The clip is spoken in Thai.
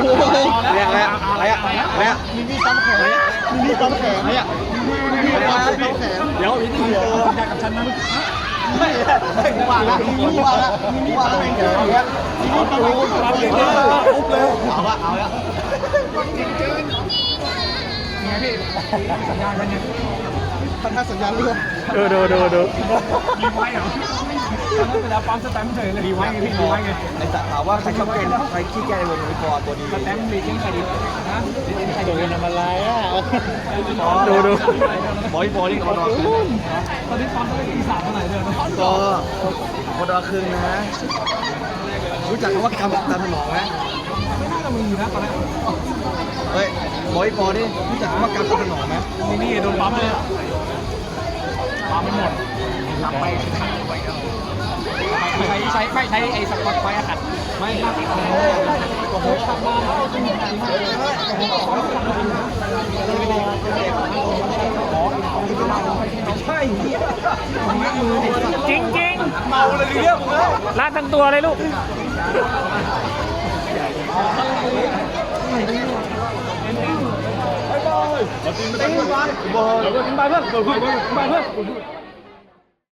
อะไรอะอะไรอะอะไรอะมินี่ตั้มแขนมินี่ตั้มแขนอะไรอะมินี่ตั้มแขนเดี๋ยวพี่เดี๋ยวกับฉันนะไม่ไม่ว่าละมินี่ว่าละมินี่ว่าละเป็นแขนเนี่ยมินี่ตั้มแขนปุ๊บเลยเอาละเอาละทำท่าสัญญาณเรือดูดูดูดูรีไว้เหรอ เวลาปั๊มสแตมป์เฉยเลยรีไว้ไงพี่รีไว้ไงในสถามว่าใครชอบแกนใครขี้แกในวงนี้พอตัวดีสแตมป์รีเจนใครดีนะรีเจนใครตัดีวทำอะไรอะดูดูบอยบอยนี่คอรอคืนตอนนี้ปั๊มได้ที่สามเท่าไหร่เดือนก็คอรอคืนนะรู้จักคำว่ากำตาถนอมไหมไม่น่าจะมีนะตอนนี้เฮ้ยบอยบอยนี่รู้จักคำว่ากำตาถนอมไหมนี่นี่โดนปั๊มเลยปั๊มไม่หมดรับไป ใช้ใช้ไม่ใช้ไอ้สกอตไฟอากาศไม่ใช่จริงจริงเมาเลยเรียกผมแล้วลาดทั้งตัวเลยลูกตีไปบอลบอลไปเพื่อนไปเพื่อนไปเพื่อน